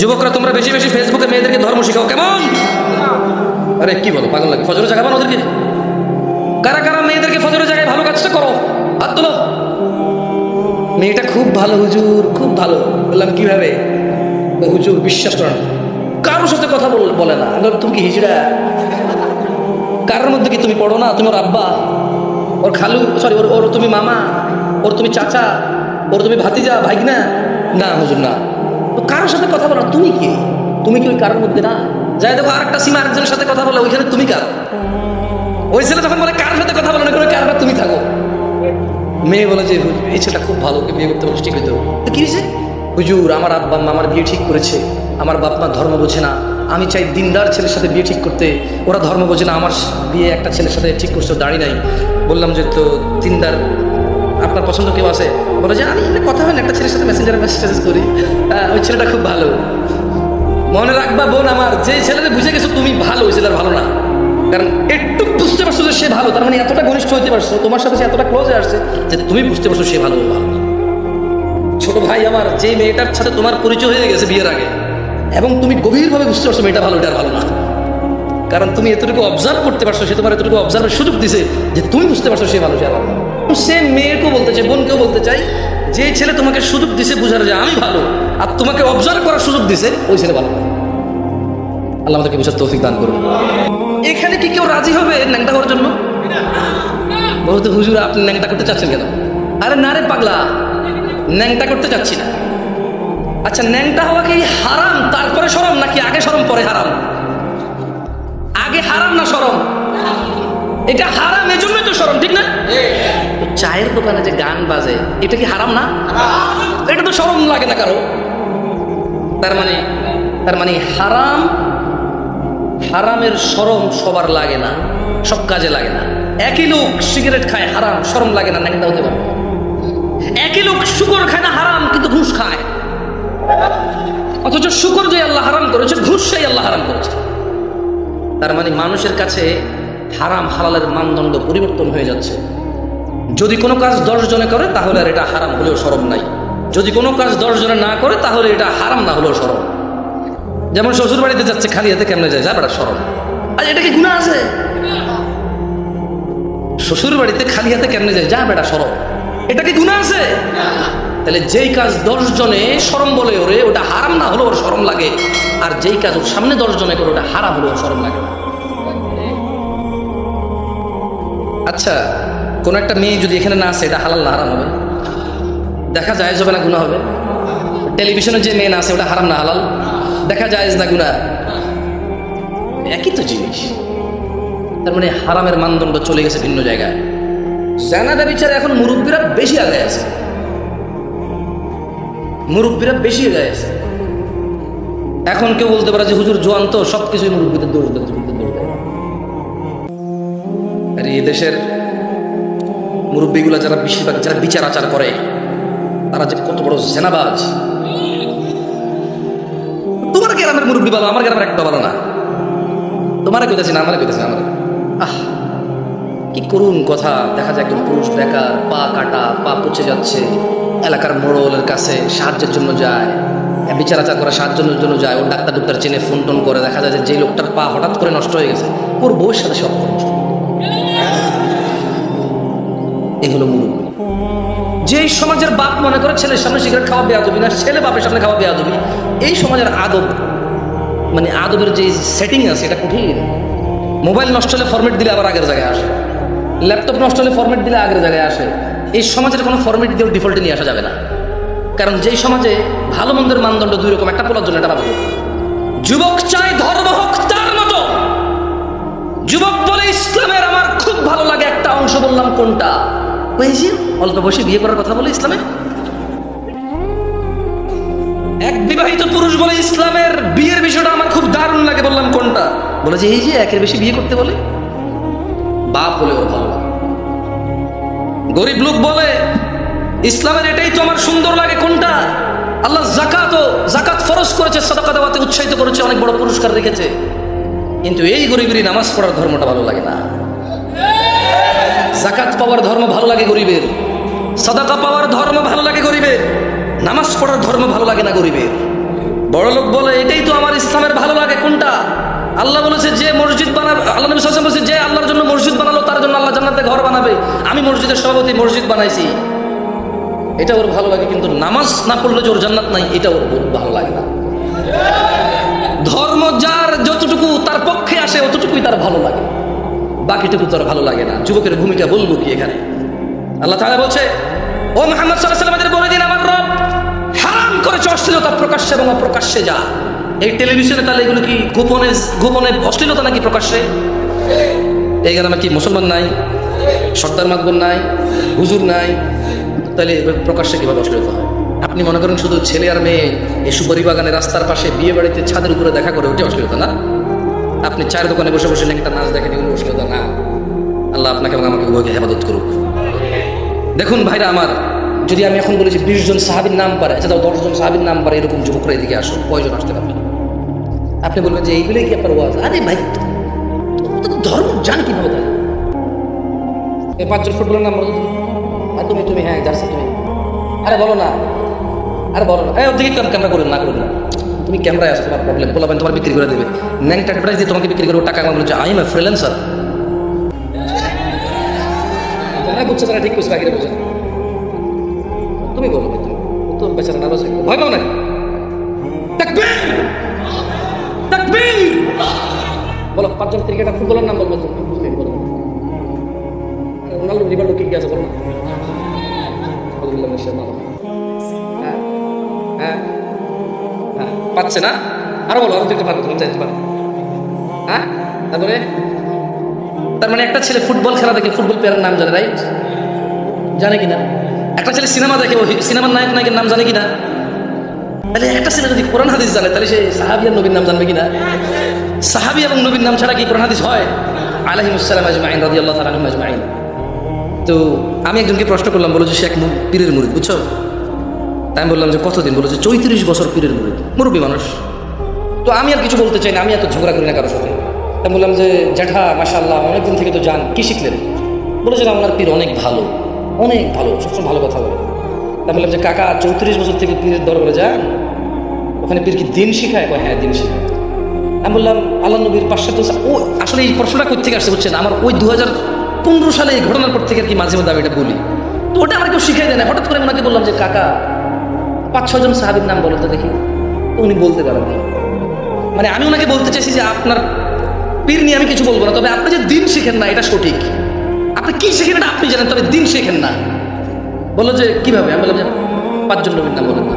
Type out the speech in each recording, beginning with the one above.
যুবকরা, তোমরা বেশি বেশি ফেসবুকে মেয়েদেরকে ধর্ম শিখাও, কেমন? আরে কি বলো, পাগল লাগে ফজরের জায়গা ওদেরকে। কারা কারা মেয়েদেরকে ফজরের জায়গায় ভালো কাজটা করো? হাত তোলো। মেয়েটা খুব ভালো, হুজুর, খুব ভালো। বললাম, কীভাবে? হুজুর, বিশ্বাস করেন কারোর সাথে কথা বলে না। তুমি কি হিজড়া? কারোর মধ্যে কি তুমি পড়ো না? তুমি ওর আব্বা, ওর খালু সরি ওর ওর তুমি মামা, ওর তুমি চাচা, ওর তুমি ভাতিজা, ভাইগনা? না, হুজুর, না। কারোর সাথে কথা বলো, তুমি কি? তুমি কি ওই কারোর মধ্যে না? যাই দেখো, আরেকটা সীমা আরেকজনের সাথে কথা বলে, ওইখানে তুমি কার? ওই ছেলে যখন বলে কার সাথে কথা বলে না করে কারটা তুমি থাকো? মেয়ে বলে যে, এই ছেলেটা খুব ভালো বিয়ে করতে বলে, ঠিক হইতো তো কি হয়েছে? হুজুর, আমার আব্বা আমার বিয়ে ঠিক করেছে। আমার বাপ মা ধর্ম বোঝে না। আমি চাই দিনদার ছেলের সাথে বিয়ে ঠিক করতে। ওরা ধর্ম বোঝে না, আমার বিয়ে একটা ছেলের সাথে ঠিক করছে দাঁড়িয়ে নাই। বললাম যে, তো দিনদার আপনার পছন্দ কেউ আছে? বলে যে আমি কথা হয় না একটা ছেলের সাথে মেসেঞ্জারে মেসেজ করি। হ্যাঁ, ওই ছেলেটা খুব ভালো। মনে রাখবা বোন আমার যে ছেলেটা বুঝে গেছো তুমি ভালো ওই ছেলের ভালো না। কারণ একটু বুঝতে পারছ যে সে ভালো তার মানে এতটা ঘনিষ্ঠ হইতে পারছ তোমার সাথে সে এতটা ক্লোজে আসছে যে তুমি বুঝতে পারছ সে ভালো ভালো। ছোট ভাই আমার যে মেয়েটার সাথে তোমার পরিচয় হয়ে গেছে বিয়ের আগে এবং তুমি গভীরভাবে বুঝতে পারছ মেয়েটা ভালো এটা ভালো না। কারণ তুমি এতটুকু অবজার্ভ করতে পারছ, সে তোমার এতটুকু অবজার্ভের সুযোগ দিছে যে তুমি বুঝতে পারছ সে সে আর সে মেয়েকেও বলতে চাই, বোনকেও বলতে চাই, যে ছেলে তোমাকে সুযোগ দিছে বুঝার যে আমি ভালো, আর তোমাকে অবজার্ভ করার সুযোগ দিছে, ওই ছেলে ভালো। আল্লাহ আমাদেরকে বুঝার তৌফিক দান করুন। এখানে কি কেউ রাজি হবে ন্যাংটা হওয়ার জন্য? বহুত হুজুর, আপনি ন্যাংটা করতে চাচ্ছেন কেন? আরে না রে পাগলা, ন্যাংটা করতে চাচ্ছি না। আচ্ছা ন্যাংটা হওয়া কি হারাম, তারপরে সরম নাকি আগে সরম, পরে হারাম? এটা হারাম এই জন্যই তো সরম ঠিক না? চায়ের দোকানে যে গান বাজে, এটা কি হারাম না? এটা তো সরম লাগে না কারও। তার মানে তার মানে হারাম, হারামের সরম সবার লাগে না, সব কাজে লাগে না। একই লোক সিগারেট খায়, হারাম সরম লাগে না ন্যাংটা হতে পারে? একই লোক শুকর খায় না, হারাম, কিন্তু ঘুষ খায়। অথচ শুকর যে আল্লাহ হারাম করেছে, ঘুষ সেই আল্লাহ হারাম করেছে। তার মানে মানুষের কাছে হারাম হালালের মানদণ্ড পরিবর্তন হয়ে যাচ্ছে। যদি কোনো কাজ দশ জনে করে, তাহলে আর এটা হারাম হলেও সরম নাই। যদি কোনো কাজ দশ জনে না করে, তাহলে এটা হারাম না হলেও সরম। যেমন শ্বশুর বাড়িতে যাচ্ছে খালি হাতে কেমনে যায়? যা বেড়া সরম। আর, এটা কি গুণা আছে? শ্বশুর বাড়িতে খালি হাতে কেমনে যায়? যা বেটা সরম। এটা কি গুণা আছে? তাহলে যেই কাজ দশ জনে সরম বলে ওরে, ওটা হারাম না হলেও ওর সরম লাগে। আর যেই কাজ ওর সামনে দশ জনে করে, ওটা হারাম হলেও সরম লাগে না। আচ্ছা কোন একটা মেয়ে যদি এখানে না আসে, এটা হালাল না, হারাম হবে? দেখা যায় হবে না গুণা হবে? টেলিভিশনে যে মেয়ে না আছে ওটা হারাম না, হালাল? দেখা যায় না গুণা একই তো জিনিস। তার মানে হারামের মানদণ্ড চলে গেছে ভিন্ন জায়গায়। জানাদা বিচারে এখন মুরব্বীরা বেশি আগে আছে। মুরব্বীরা বেশি আগে আছে। এখন কেউ বলতে পারে যে, হুজুর জোয়ান তো সব কিছুই মুরব্বীদের দৌড় দেয় এই দেশের মুরব্বীগুলা যারা বেশিরভাগ, যারা বিচার আচার করে, তারা যে কত বড় জেনাবাজ। তোমার গ্রামের মুরব্বী ভালো আমার গ্রামের একটা ভালো না। তোমারে কইতেছি না, আমারে কইতেছি না, আমারে। আহ, কি করুন কথা। দেখা যায় একজন পুরুষ বেকার, পা কাটা, পা পচে যাচ্ছে, এলাকার মোড়লের কাছে সাহায্যের জন্য যায় বিচার আচার করে সাহায্যের জন্য যায় ও ডাক্তার ডাক্তার চেনে ফোন টোন করে, দেখা যায় যে যেই লোকটার পা হঠাৎ করে নষ্ট হয়ে গেছে, ওর বউয়ের সাথে সব। এই হলো মুরব্বী যেই সমাজের বাপ মনে করে ছেলের সামনে সিগারেট খাওয়া বেয়াদবি না, ছেলে বাপের সামনে খাওয়া বেয়াদবি, এই সমাজের আদব মানে আদবের যে সেটিং আছে, এটা কঠিন। মোবাইল নষ্ট হলে ফরম্যাট দিলে আবার আগের জায়গায় আসে। ল্যাপটপ নষ্ট হলে ফরম্যাট দিলে আগের জায়গায় আসে। এই সমাজের কোনো ফরম্যাট দিয়েও ডিফল্টে নিয়ে আসা যাবে না। কারণ যেই সমাজে ভালো মন্দের মানদণ্ড দুই রকম, একটা পোলার জন্য এটা ভালো যুবক চায় ধর্ম হোক তার মতো। যুবক বলে ইসলামের আমার খুব ভালো লাগে একটা অংশ বললাম কোনটা? ওই অল্প বয়সে বিয়ে করার কথা বলে ইসলামে? এক বিবাহিত পুরুষ বলে ইসলামের বিয়ের বিষয়টা আমার খুব দারুণ লাগে, বললাম কোনটা? বলে যে এই যে একের বেশি বিয়ে করতে বলে, বাপ বলে ওর ভালো গরিব লোক বলে, ইসলামের এটাই তো আমার সুন্দর লাগে, কোনটা? আল্লাহ জাকাত জাকাত ফরজ করেছে, সদকা দেওয়াতে উৎসাহিত করেছে, অনেক বড় পুরস্কার রেখেছে। কিন্তু এই গরিবেরই নামাজ পড়ার ধর্মটা ভালো লাগে না। জাকাত পাওয়ার ধর্ম ভালো লাগে গরিবের। সদাকা পাওয়ার ধর্ম ভালো লাগে গরিবের। নামাজ পড়ার ধর্ম ভালো লাগে না গরিবের। বড় লোক বলে, এটাই তো আমার ইসলামের ভালো লাগে, কোনটা? আল্লাহ বলেছে, যে মসজিদ বানাবে আল্লাহ নবী আলাইহি বলেছে, যে আল্লাহর জন্য মসজিদ বানালো, তার জন্য আল্লাহ জান্নাতে ঘর বানাবে। আমি মসজিদের সভাপতি, মসজিদ বানাইছি। এটা ওর ভালো লাগে, কিন্তু নামাজ না পড়লে যে ওর জান্নাত নাই, এটা ওর ভালো লাগে না। ধর্ম যার যতটুকু তার পক্ষে আসে, অতটুকুই তার ভালো লাগে। বাকিটুকু তার ভালো লাগে না। যুবকের ভূমিকা বলব কি এখানে? আল্লাহ তাআলা বলছে, ও মোহাম্মদ আলাইহি বলে দিন আমার রব। হারাম করেছে অশ্লীলতা প্রকাশ্যে এবং অপ্রকাশ্যে যা। এই টেলিভিশনে তাহলে এগুলো কি গোপনে গোপনে অশ্লীলতা নাকি প্রকাশ্যে? এই গ্রামে কি মুসলমান নাই? সর্দার মাতবর নাই? হুজুর নাই? তাহলে প্রকাশ্যে কীভাবে অশ্লীলতা হয়? আপনি মনে করেন শুধু ছেলে আর মেয়ে এই সুপারি বাগানে রাস্তার পাশে বিয়ে বাড়িতে ছাদের উপরে দেখা করে ওটি অশ্লীলতা, না? আপনি চায়ের দোকানে বসে বসে একটা নাচ দেখেন এগুলো অশ্লীলতা না, আল্লাহ আপনাকে এবং আমাকে উভয়কে হেফাজত করুক। দেখুন ভাইরা আমার, যদি আমি এখন বলি যে বিশ জন সাহাবির নাম পারে আচ্ছা দাও দশজন সাহাবির নাম পারে, এরকম যুবকরা এদিকে আসো কয়জন আসতে পারবেন আপনি বলবেন যে এইগুলোই কি আপনার ওয়াজ? আরে ভাই ধর্ম জান কীভাবে তাই এই পাঁচজন ফুটবলের নাম বলো। আর তুমি তুমি হ্যাঁ জার্সি তুমি। আরে বলো না, আরে বলো না। ওদিকে ক্যামেরা করুন না করুন না। তুমি ক্যামেরায় আসো তোমার প্রবলেম বলাবেন তোমার বিক্রি করে দেবে। ন্যাংটা অ্যাডভার্টাইজ দিয়ে তোমাকে বিক্রি করে টাকা আমার বলছে আই এম এ ফ্রিল্যান্সার হ্যাঁ। পাচ্ছে না? আরও বলো, আরও দিতে পারো তুমি চাইতে পারো। হ্যাঁ? তারপরে? তার মানে একটা ছেলে ফুটবল খেলা দেখে ফুটবল প্লেয়ারের নাম জানে রাইট জানে কিনা? একটা ছেলে সিনেমা দেখে সিনেমার নায়ক নায়কের নাম জানে কিনা? তাহলে একটা ছেলে যদি কোরআন হাদিস জানে, তাহলে সে সাহাবি আর নবীর নাম জানবে কিনা? সাহাবি এবং নবীর নাম ছাড়া কি কোরআন হাদিস হয়? আলহিমুসালাম আজমাইন রাজি আল্লাহ তালাম আজমাইন। তো আমি একজনকে প্রশ্ন করলাম, বলো যে সে এক পীরের মুরিদ বুঝছ? তাই আমি বললাম যে, কতদিন? বলো যে চৌত্রিশ বছর পীরের মুরিদ মুরব্বী মানুষ। তো আমি আর কিছু বলতে চাই না, আমি এত ঝগড়া করি না কারোর সাথে। আমি বললাম যে, জ্যাঠা মাসাল্লাহ অনেকদিন থেকে তো যান, কী শিখলেন? বলেছেন আপনার পীর অনেক ভালো অনেক ভালো, সবসময় ভালো কথা বলে। তা বললাম যে, কাকা, চৌত্রিশ বছর থেকে পীরের দরবারে যান? ওখানে পীর কি দিন শিখায়? কয় হ্যাঁ দিন শিখায়। আমি বললাম, আল্লাহ নবীর পাশ্চাত্য সা- ও, আসলে এই প্রশ্নটা কোথেকে আসছে বুঝছেন? আমার ওই দু হাজার পনেরো সালে এই ঘটনার পর থেকে আর কি মাঝে মধ্যে আমি এটা বলি। তো ওটা আমার কেউ শিখাই দেয় না। হঠাৎ করে ওনাকে বললাম যে, কাকা পাঁচ ছজন সাহাবির নাম বলো তো দেখি। উনি বলতে পারেন মানে আমি ওনাকে বলতে চাইছি যে আপনার পীর নিয়ে আমি কিছু বলব না, তবে আপনি যে দিন শেখেন না, এটা সঠিক। আপনি কি শিখেন এটা আপনি জানেন, তবে দিন শেখেন না। বলল যে কীভাবে? আমি বললাম যে পাঁচজন নবীর নাম বলেন না।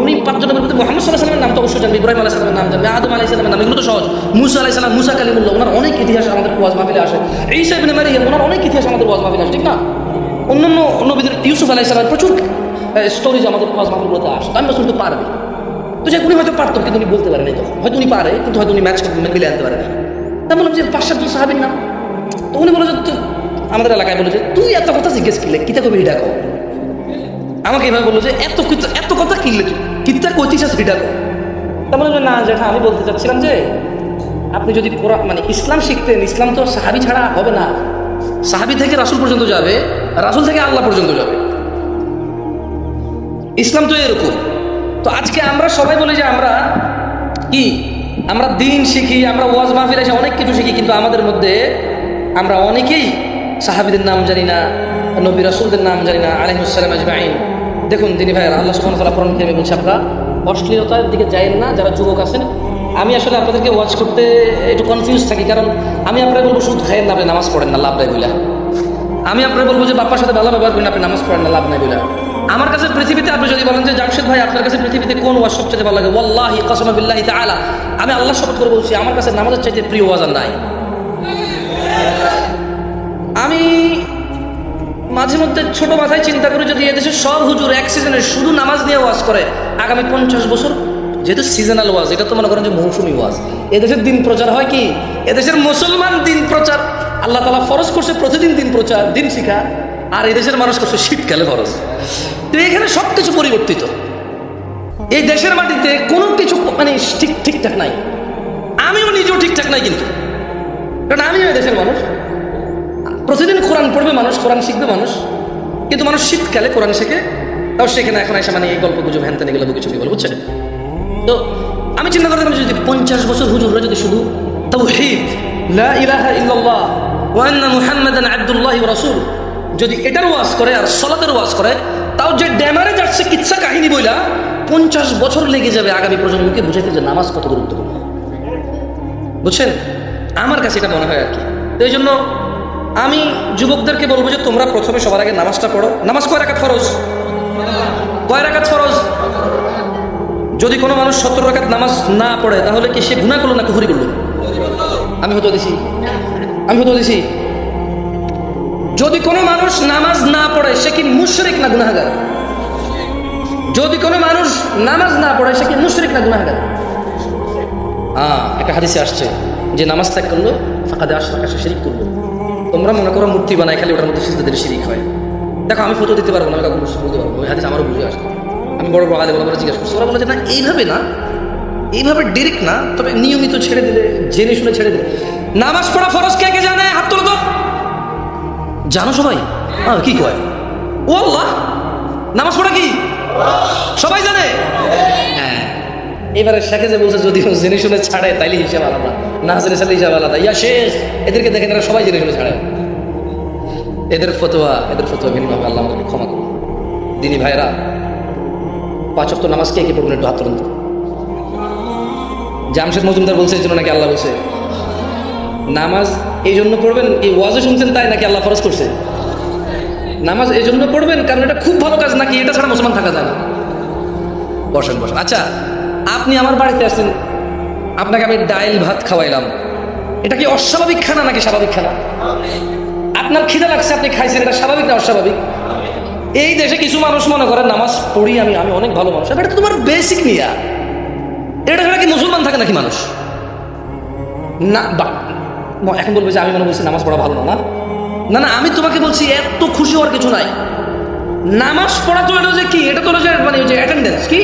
উনি পাঁচজনের মধ্যে মোহাম্মদ সাল্লাহ সাল্লামের নাম তো অবশ্যই জানবে, ইব্রাহিম আলাহ সাল্লামের নাম জানবে, আদম আলাহ সাল্লামের নাম, এগুলো তো সহজ। মুসা আলাহ সাল্লাম মুসা কালিমুল্লাহ, ওনার অনেক ইতিহাস আমাদের ওয়াজ মাহফিলে আসে। এই সাহেব ওনার অনেক ইতিহাস আমাদের ওয়াজ মাহফিলে আসে, ঠিক না? অন্যান্য নবীদের, ইউসুফ আলাহ সাল্লাম প্রচুর স্টোরিজ আমাদের ওয়াজ মাহফিলগুলোতে আসে, আমি বলছি তো পারবে। তো যে উনি হয়তো পারতো, কিন্তু উনি বলতে পারেন নাই তখন। হয়তো উনি পারে, কিন্তু হয়তো উনি ম্যাচ মিলে আনতে পারে না তা বললাম যে পাশ্চাত্য সাহাবির নাম তো উনি বলে যে, তো- আমাদের এলাকায় বলে যে, তুই এত কথা জিজ্ঞেস করলে, কিতা কবি কও? আমাকে এভাবে বলল যে, এত এত কথা কিনলে তুই, কিতা কইতিস সেটা কর তা বললাম যে না যেটা আমি বলতে চাচ্ছিলাম যে, আপনি যদি কোরআন মানে ইসলাম শিখতেন, ইসলাম তো সাহাবি ছাড়া হবে না। সাহাবি থেকে রাসুল পর্যন্ত যাবে, রাসুল থেকে আল্লাহ পর্যন্ত যাবে। ইসলাম তো এরকম। তো আজকে আমরা সবাই বলি যে আমরা কি? আমরা দিন শিখি, আমরা ওয়াজ মাহফিল এসে অনেক কিছু শিখি, কিন্তু আমাদের মধ্যে আমরা অনেকেই সাহাবিদের নাম জানি না, নবী রাসুলদের নাম জানি না আলহিমসালাম আজমাইন। দেখুন তিনি ভাইয়ের, আল্লাহ সুখান তালা পরম কেমে বলছে আপনারা অশ্লীলতার দিকে যাইন না, যারা যুবক আছেন। আমি আসলে আপনাদেরকে ওয়াচ করতে একটু কনফিউজ থাকি, কারণ আমি আপনারা বলব, শুধু খায়ের না আপনি নামাজ পড়েন না, লাভ নাই বলে আমি আপনার বলব যে, বাপ্পার সাথে ভালো ব্যবহার করেন আপনি নামাজ পড়েন না, লাভ নাই বলে আমার কাছে পৃথিবীতে আপনি যদি বলেন যে জামশেদ ভাই, আপনার কাছে পৃথিবীতে কোন ওয়াজ সবচেয়ে ভালো লাগে? ওয়াল্লাহি কাসমা বিল্লাহি তাআলা। আমি আল্লাহ শপথ করে বলছি, আমার কাছে নামাজের চাইতে প্রিয় ওয়াজ আর নাই। আমি মাঝে মধ্যে ছোট মাথায় চিন্তা করি যদি এদেশের সব হুজুর এক সিজনে শুধু নামাজ নিয়ে ওয়াজ করে, আগামী পঞ্চাশ বছর যেহেতু সিজনাল ওয়াজ, এটা তো মনে করেন যে মৌসুমি ওয়াজ। এদেশের দিন প্রচার হয় কি? এদেশের মুসলমান দিন প্রচার। আল্লাহ তালা ফরজ করছে প্রতিদিন দিন প্রচার, দিন শিখা। আর এই এদেশের মানুষ করছে শীতকালে ফরজ তো এখানে সব কিছু পরিবর্তিত। এই দেশের মাটিতে কোনো কিছু মানে ঠিক ঠিকঠাক নাই। আমিও নিজেও ঠিকঠাক নাই কিন্তু। কারণ আমিও এই দেশের মানুষ। প্রতিদিন কোরআন পড়বে মানুষ, কোরআন শিখবে মানুষ। কিন্তু মানুষ শীতকালে কোরআন শেখে। তাও সেখানে এখন এসে মানে এই গল্প গুজব হ্যান তেন এগুলো কিছু বলে, বুঝছেন? তো আমি চিন্তা করতাম যদি পঞ্চাশ বছর হুজুররা যদি শুধু তাওহীদ, লা ইলাহা ইল্লাল্লাহ ওয়া আন্না মুহাম্মাদান আব্দুল্লাহি রাসূল যদি এটার ওয়াজ করে আর সলাতের ওয়াজ করে, তাও যে ড্যামারে যাচ্ছে কিচ্ছা কাহিনী বইলা, পঞ্চাশ বছর লেগে যাবে আগামী প্রজন্মকে বুঝাইতে যে নামাজ কত গুরুত্বপূর্ণ। বুঝছেন? আমার কাছে এটা মনে হয় আর কি। এই জন্য আমি যুবকদেরকে বলব যে তোমরা প্রথমে সবার আগে নামাজটা পড়ো। নামাজ কয় রাকাত ফরজ? কয় রাকাত ফরজ? যদি কোনো মানুষ সত্তর রাকাত নামাজ না পড়ে, তাহলে কি সে গুণা করল না কুফরি করল আমি হতো দিছি। আমি হতো দিছি। যদি কোনো মানুষ নামাজ না পড়ে, সে কি মুশরিক না গুনাহগার? যদি কোনো মানুষ নামাজ না পড়ে, সে কি মুশরিক না গুনাহগার? হ্যাঁ একটা হাদিসে আসছে যে নামাজ ত্যাগ করল ফাঁকা দেওয়ার কাছে শিরিক করল। তোমরা মনে করো মূর্তি বানায়, খালি ওটার মধ্যে সিজদা শিরিক হয়। দেখো, আমি ফটো দিতে পারব না, আমি কাউকে বলতে পারব ওই হাদিস আমারও বুঝে আসতো আমি বড় বড় আলে বলে জিজ্ঞাসা করছি, ওরা বলে যে, না, এইভাবে না, এইভাবে ডিরেক্ট না, তবে নিয়মিত ছেড়ে দিলে, জেনে শুনে ছেড়ে দিলে। নামাজ পড়া ফরজ কে কে জানে? হাত তোলো জানো সবাই? কি কয়? ও আল্লাহ! নামাজ পড়া কি? সবাই জানে? হ্যাঁ। এবারে শেখে যে বলছে, যদি জেনে শুনে ছাড়ে, তাইলে হিসাব আলাদা। না জেনে ছাড়লে হিসাব আলাদা। ইয়া শেষ এদেরকে দেখেন এরা সবাই জেনে শুনে ছাড়ে। এদের ফতোয়া এদের ফতোয়া ভিন্নভাবে আল্লাহ আমাদেরকে ক্ষমা করুন। দিনী ভাইরা পাঁচ অক্ট নামাজ কে কে পড়বেন একটু হাত তুলুন। জামশেদ মজুমদার বলছে, এই জন্য নাকি আল্লাহ বলছে, নামাজ এই জন্য পড়বেন, এই ওয়াজে শুনছেন তাই নাকি আল্লাহ ফরজ করছে? নামাজ এই জন্য পড়বেন, কারণ এটা খুব ভালো কাজ, নাকি এটা ছাড়া মুসলমান থাকা যায় না? বসেন বসেন। আচ্ছা আপনি আমার বাড়িতে আসছেন, আপনাকে আমি ডাইল ভাত খাওয়াইলাম। এটা কি অস্বাভাবিক খানা নাকি স্বাভাবিক খানা? আপনার খিদে লাগছে, আপনি খাইছেন, এটা স্বাভাবিক না অস্বাভাবিক? এই দেশে কিছু মানুষ মনে করে, নামাজ পড়ি আমি আমি অনেক ভালো মানুষ। এটা তোমার বেসিক নিয়া। এটা ছাড়া কি মুসলমান থাকে নাকি মানুষ? না এখন বলবে যে আমি মনে বলছি নামাজ পড়া ভালো না না না, আমি তোমাকে বলছি, এত খুশি হওয়ার কিছু নাই। নামাজ পড়া তো এটা যে কি? এটা তো যে মানে যে অ্যাটেন্ডেন্স কি?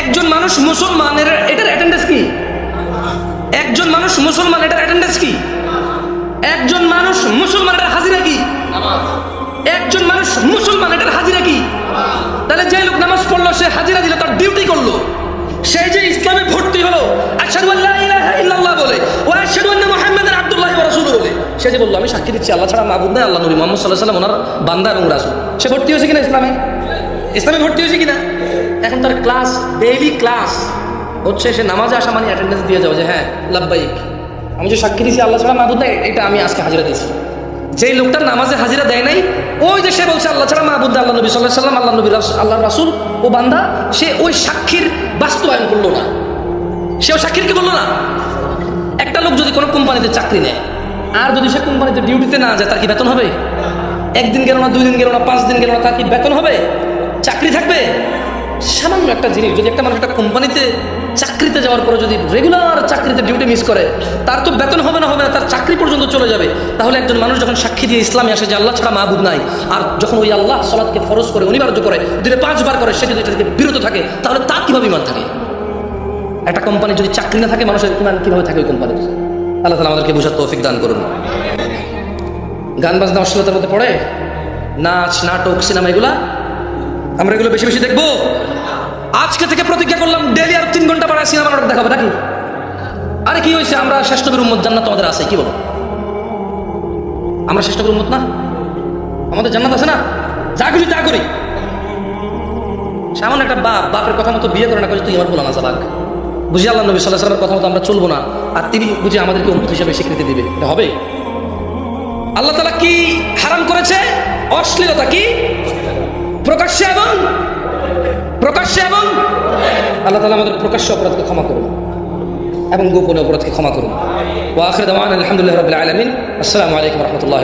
একজন মানুষ মুসলমানের, এটার অ্যাটেন্ডেন্স কি? একজন মানুষ মুসলমান, এটার অ্যাটেন্ডেন্স কি? একজন মানুষ মুসলমান, এটার হাজিরা কি? একজন মানুষ মুসলমান, এটার হাজিরা কি? তাহলে যে লোক নামাজ পড়ল, সে হাজিরা দিল, তার ডিউটি করল। সে যে ইসলামে ভর্তি হলো ইল্লাল্লাহ বলে আন্না মুহাম্মাদান আব্দুল্লাহি ওয়া রাসূলুহু বলে। সে যে বলল, আমি সাক্ষী দিচ্ছি, আল্লাহ ছাড়া মাবুদ নাই, আল্লাহ নবী মুহাম্মদ সাল্লাল্লাহু আলাইহি ওয়াসাল্লাম ওনার বান্দা এবং রাসূল। সে ভর্তি হয়েছে কিনা ইসলামে? ইসলামে ভর্তি হয়েছে কিনা? এখন তার ক্লাস ডেইলি ক্লাস, হচ্ছে সে নামাজে আসা মানে অ্যাটেন্ডেন্স দিয়ে যাও যে হ্যাঁ লাভবাইক আমি যে সাক্ষী দিচ্ছি আল্লাহ ছাড়া মাবুদ নাই, এটা আমি আজকে হাজিরা দিয়েছি। যেই লোকটার নামাজে হাজিরা দেয় নাই, ওই যে সে বলছে, আল্লাহ ছাড়া মাহবুদ্দা আল্লাহ নবী সাল্লাহ সাল্লাম আল্লাহ নবী আল্লাহ রাসুল ও বান্দা, সে ওই সাক্ষীর বাস্তবায়ন করল না। সেও সাক্ষীর কি বলল না? একটা লোক যদি কোনো কোম্পানিতে চাকরি নেয়, আর যদি সে কোম্পানিতে ডিউটিতে না যায়, তার কি বেতন হবে? একদিন গেল না, দুই দিন গেল না, পাঁচ দিন গেল না, তার কি বেতন হবে? চাকরি থাকবে? সামান্য একটা জিনিস, যদি একটা মানুষ একটা কোম্পানিতে চাকরিতে যাওয়ার পরে যদি রেগুলার চাকরিতে ডিউটি মিস করে, তার তো বেতন হবে না হবে না, তার চাকরি পর্যন্ত চলে যাবে। তাহলে একজন মানুষ যখন সাক্ষী দিয়ে ইসলামে আসে যে আল্লাহ ছাড়া মাহবুদ নাই, আর যখন ওই আল্লাহ সলাদকে ফরজ করে, অনিবার্য করে দিনে পাঁচবার করে, সে যদি এটা থেকে বিরত থাকে, তাহলে তার কীভাবে ইমান থাকে? একটা কোম্পানি যদি চাকরি না থাকে, মানুষের ইমান কীভাবে থাকে ওই কোম্পানির? আল্লাহ তালা আমাদেরকে বোঝার তৌফিক দান করুন। গান বাজনা অশ্লীলতার মধ্যে পড়ে? নাচ, নাটক, সিনেমা, এগুলা আমরা এগুলো বেশি বেশি দেখব। আজকে থেকে প্রতিজ্ঞা করলাম ডেলি আর তিন ঘণ্টা পাড়ায় সিনেমা নাটক দেখাবো নাকি আরে কি হয়েছে, আমরা শ্রেষ্ঠ বীর উম্মত জান্নাত আমাদের আছে, কি বলো? আমরা শ্রেষ্ঠ বীর উম্মত না? আমাদের জান্নাত আছে না? যা কিছু তা করি। সামান্য একটা বাপ, বাপের কথা মতো বিয়ে করে না করে তুই আমার বলা না বাঘ বুঝি আল্লাহ নবী সাল্লাহ সাল্লামের কথা মতো আমরা চলবো না, আর তিনি বুঝি আমাদেরকে উম্মত হিসাবে স্বীকৃতি দিবে। এটা হবে। আল্লাহ তালা কি হারাম করেছে? অশ্লীলতা কি? প্রকাশ্যে এবং প্রকাশ্যে এবং আল্লাহ তালা আমাদের প্রকাশ্য অপরাধকে ক্ষমা করুন এবং গোপনে অপরাধকে ক্ষমা করুন। ওয়াখরে দামান আলহামদুলিল্লাহ রবিল আলমিন। আসসালামু আলাইকুম রহমতুল্লাহ